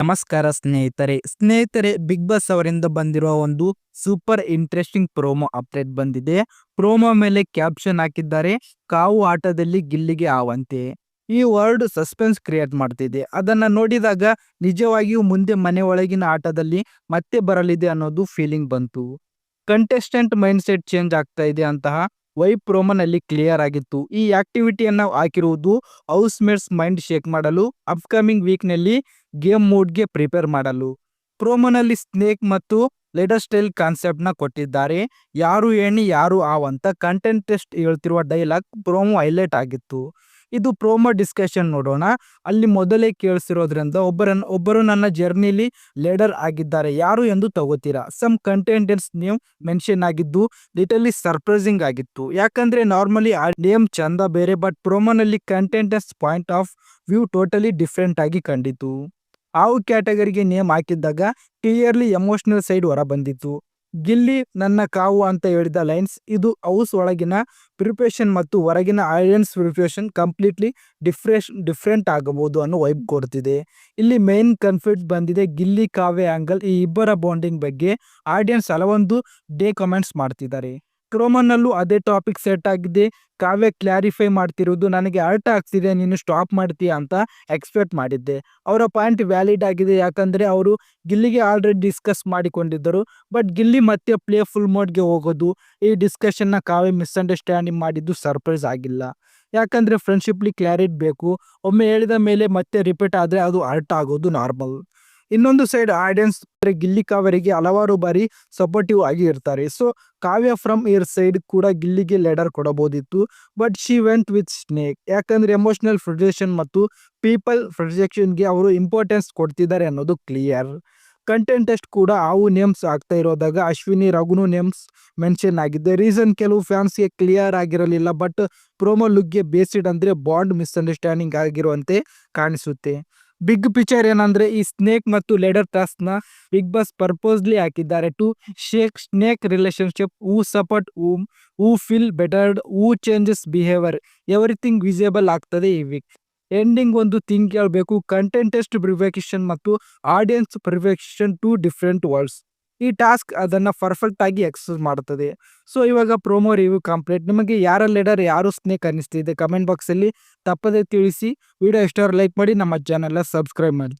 ನಮಸ್ಕಾರ ಸ್ನೇಹಿತರೆ. ಸ್ನೇಹಿತರೆ, ಬಿಗ್ ಬಾಸ್ ಅವರಿಂದ ಬಂದಿರುವ ಒಂದು ಸೂಪರ್ ಇಂಟ್ರೆಸ್ಟಿಂಗ್ ಪ್ರೋಮೋ ಅಪ್ಡೇಟ್ ಬಂದಿದೆ. ಪ್ರೋಮೋ ಮೇಲೆ ಕ್ಯಾಪ್ಷನ್ ಹಾಕಿದ್ದಾರೆ, ಕಾವು ಆಟದಲ್ಲಿ ಗಿಲ್ಲಿಗೆ ಆವಂತೆ ಈ ವರ್ಡ್ ಸಸ್ಪೆನ್ಸ್ ಕ್ರಿಯೇಟ್ ಮಾಡ್ತಿದೆ. ಅದನ್ನ ನೋಡಿದಾಗ ನಿಜವಾಗಿಯೂ ಮುಂದೆ ಮನೆ ಒಳಗಿನ ಆಟದಲ್ಲಿ ಮತ್ತೆ ಬರಲಿದೆ ಅನ್ನೋದು ಫೀಲಿಂಗ್ ಬಂತು. ಕಂಟೆಸ್ಟೆಂಟ್ ಮೈಂಡ್ ಸೆಟ್ ಚೇಂಜ್ ಆಗ್ತಾ ಇದೆ ಅಂತಹ ವೈ ಪ್ರೋಮೋನಲ್ಲಿ ಕ್ಲಿಯರ್ ಆಗಿತ್ತು. ಈ ಆಕ್ಟಿವಿಟಿಯನ್ನು ಹಾಕಿರುವುದು ಹೌಸ್ ಮೇಟ್ಸ್ ಮೈಂಡ್ ಶೇಕ್ ಮಾಡಲು ಅಪ್ಕಮಿಂಗ್ ವೀಕ್ನಲ್ಲಿ ಗೇಮ್ ಮೂಡ್ಗೆ ಪ್ರಿಪೇರ್ ಮಾಡಲು. ಪ್ರೋಮೋನಲ್ಲಿ ಸ್ನೇಕ್ ಮತ್ತು ಲೆಡರ್ ಸ್ಟೈಲ್ ಕಾನ್ಸೆಪ್ಟ್ನ ಕೊಟ್ಟಿದ್ದಾರೆ. ಯಾರು ಏಣಿ, ಯಾರು ಆವ್ ಅಂತ ಕಂಟೆಂಟ್ ಟೆಸ್ಟ್ ಹೇಳ್ತಿರುವ ಡೈಲಾಗ್ ಪ್ರೋಮೋ ಹೈಲೈಟ್ ಆಗಿತ್ತು. ಇದು ಪ್ರೋಮೋ ಡಿಸ್ಕಷನ್ ನೋಡೋಣ. ಅಲ್ಲಿ ಮೊದಲೇ ಕೇಳಿಸಿರೋದ್ರಿಂದ ಒಬ್ಬರನ್ನ ಒಬ್ಬರು ನನ್ನ ಜರ್ನಿಲಿ ಲೀಡರ್ ಆಗಿದ್ದಾರೆ. ಯಾರು ಎಂದು ತಗೋತೀರಾ? ಸಮ್ ಕಂಟೆಂಟೆಂಟ್ಸ್ ನೇಮ್ ಮೆನ್ಷನ್ ಆಗಿದ್ದು ಲಿಟಲಿ ಸರ್ಪ್ರೈಸಿಂಗ್ ಆಗಿತ್ತು. ಯಾಕಂದ್ರೆ ನಾರ್ಮಲಿ ಆ ನೇಮ್ ಚಂದ ಬೇರೆ, but ಪ್ರೋಮೋನಲ್ಲಿ contestants point of view totally different ಆಗಿ ಕಂಡಿತು. ಆವು ಕ್ಯಾಟಗರಿಗೆ ನೇಮ್ ಹಾಕಿದ್ದಾಗ ಕ್ಲಿಯರ್ಲಿ ಎಮೋಷನಲ್ ಸೈಡ್ ಹೊರ ಬಂದಿತ್ತು. ಗಿಲ್ಲಿ, ನನ್ನ ಕಾವು ಅಂತ ಹೇಳಿದ ಲೈನ್ಸ್ ಇದು ಹೌಸ್ ಒಳಗಿನ ಪ್ರಿಪ್ರೇಷನ್ ಮತ್ತು ಹೊರಗಿನ audience preparation completely different different ಆಗಬಹುದು ಅನ್ನೋ ವೈಬ್ ಕೊಡ್ತಿದೆ. ಇಲ್ಲಿ ಮೇನ್ ಕನ್ಫ್ಲಿಕ್ಟ್ ಬಂದಿದೆ ಗಿಲ್ಲಿ ಕಾವ್ಯ ಆಂಗಲ್ ಈ ಇಬ್ಬರ ಬಾಂಡಿಂಗ್ ಬಗ್ಗೆ. ಆಡಿಯನ್ಸ್ ಹಲವೊಂದು ಡೇ ಕಮೆಂಟ್ಸ್ ಮಾಡ್ತಿದ್ದಾರೆ. ಕ್ರೋಮನ್ನಲ್ಲೂ ಅದೇ ಟಾಪಿಕ್ ಸೆಟ್ ಆಗಿದೆ. ಕಾವ್ಯ ಕ್ಲಾರಿಫೈ ಮಾಡ್ತಿರೋದು, ನನಗೆ ಅರ್ಟ್ ಆಗ್ತಿದೆ, ನೀನು ಸ್ಟಾಪ್ ಮಾಡ್ತೀಯ ಅಂತ ಎಕ್ಸ್ಪೆಕ್ಟ್ ಮಾಡಿದ್ದೆ. ಅವರ ಪಾಯಿಂಟ್ ವ್ಯಾಲಿಡ್ ಆಗಿದೆ, ಯಾಕಂದರೆ ಅವರು ಗಿಲ್ಲಿಗೆ ಆಲ್ರೆಡಿ ಡಿಸ್ಕಸ್ ಮಾಡಿಕೊಂಡಿದ್ದರು. ಬಟ್ ಗಿಲ್ಲಿ ಮತ್ತೆ ಪ್ಲೇ ಫುಲ್ ಮೋಡ್ಗೆ ಹೋಗೋದು, ಈ ಡಿಸ್ಕಷನ್ನ ಕಾವ್ಯ ಮಿಸ್ಅಂಡರ್ಸ್ಟ್ಯಾಂಡಿಂಗ್ ಮಾಡಿದ್ದು ಸರ್ಪ್ರೈಸ್ ಆಗಿಲ್ಲ. ಯಾಕಂದರೆ ಫ್ರೆಂಡ್ಶಿಪ್ಲಿ ಕ್ಲಾರಿಟಿ ಬೇಕು. ಒಮ್ಮೆ ಹೇಳಿದ ಮೇಲೆ ಮತ್ತೆ ರಿಪೀಟ್ ಆದರೆ ಅದು ಅರ್ಟ್ ಆಗೋದು ನಾರ್ಮಲ್ ಇನ್ನೊಂದು ಸೈಡ್ ಆಡಿಯನ್ಸ್ ಗಿಲ್ಲಿ ಅವರಿಗೆ ಹಲವಾರು ಬಾರಿ ಸಪೋರ್ಟಿವ್ ಆಗಿ ಇರ್ತಾರೆ. So Kavya from her side ಕೂಡ ಗಿಲ್ಲಿಗೆ ಲೆಡರ್ ಕೊಡಬಹುದಿತ್ತು but she went with snake ಯಾಕಂದ್ರೆ ಎಮೋಷನಲ್ ಫ್ರಸ್ಟ್ರೇಷನ್ ಮತ್ತು ಪೀಪಲ್ ಫ್ರಸ್ಟ್ರೇಷನ್ಗೆ ಅವರು ಇಂಪಾರ್ಟೆನ್ಸ್ ಕೊಡ್ತಿದ್ದಾರೆ ಅನ್ನೋದು ಕ್ಲಿಯರ್ ಕಂಟೆಂಟ್ ಟೆಸ್ಟ್ ಕೂಡ ಅವು ನೇಮ್ಸ್ ಆಗ್ತಾ ಇರೋದಾಗ ಅಶ್ವಿನಿ ರಘುನು ನೇಮ್ಸ್ ಮೆನ್ಷನ್ ಆಗಿದೆ. ರೀಸನ್ ಕೆಲವು ಫ್ಯಾನ್ಸ್ಗೆ ಕ್ಲಿಯರ್ ಆಗಿರಲಿಲ್ಲ ಬಟ್ ಪ್ರೋಮೋ ಲುಕ್ಗೆ ಬೇಸಿಡ್ ಅಂದರೆ ಬಾಂಡ್ ಮಿಸ್ಅಂಡರ್ಸ್ಟ್ಯಾಂಡಿಂಗ್ ಆಗಿರುವಂತೆ ಕಾಣಿಸುತ್ತೆ. ಬಿಗ್ ಪಿಕ್ಚರ್ ಏನಂದ್ರೆ ಈ ಸ್ನೇಕ್ ಮತ್ತು ಲೆಡರ್ ಟಾಸ್ಕ್ನ ಬಿಗ್ ಬಾಸ್ ಪರ್ಪೋಸ್ಲಿ ಹಾಕಿದ್ದಾರೆ. To shake snake relationship, who support whom who feel betrayed, who changes behaviour, everything visible ಆಗ್ತದೆ ಈ ವೀಕ್ ಎಂಡಿಂಗ್ ಒಂದು ಥಿಂಗ್ ಹೇಳ್ಬೇಕು ಕಂಟೆಂಟೆಸ್ಟ್ ಟೆಸ್ಟ್ ಮತ್ತು audience perception two different words ಈ ಟಾಸ್ಕ್ ಅದನ್ನು ಪರ್ಫೆಕ್ಟ್ ಆಗಿ ಎಕ್ಸಸ್ ಮಾಡುತ್ತದೆ. ಸೊ, ಇವಾಗ ಪ್ರೋಮೋ ರಿವ್ಯೂ ಕಂಪ್ಲೀಟ್. ನಿಮಗೆ ಯಾರ ಲೀಡರ್ ಯಾರು ಸ್ನೇಕ್ ಅನ್ನಿಸ್ತಿದೆ, ಕಮೆಂಟ್ ಬಾಕ್ಸಲ್ಲಿ ತಪ್ಪದೇ ತಿಳಿಸಿ. ವಿಡಿಯೋ ಇಷ್ಟ ಲೈಕ್ ಮಾಡಿ, ನಮ್ಮ ಚಾನೆಲ್ ಸಬ್ಸ್ಕ್ರೈಬ್ ಮಾಡಿ.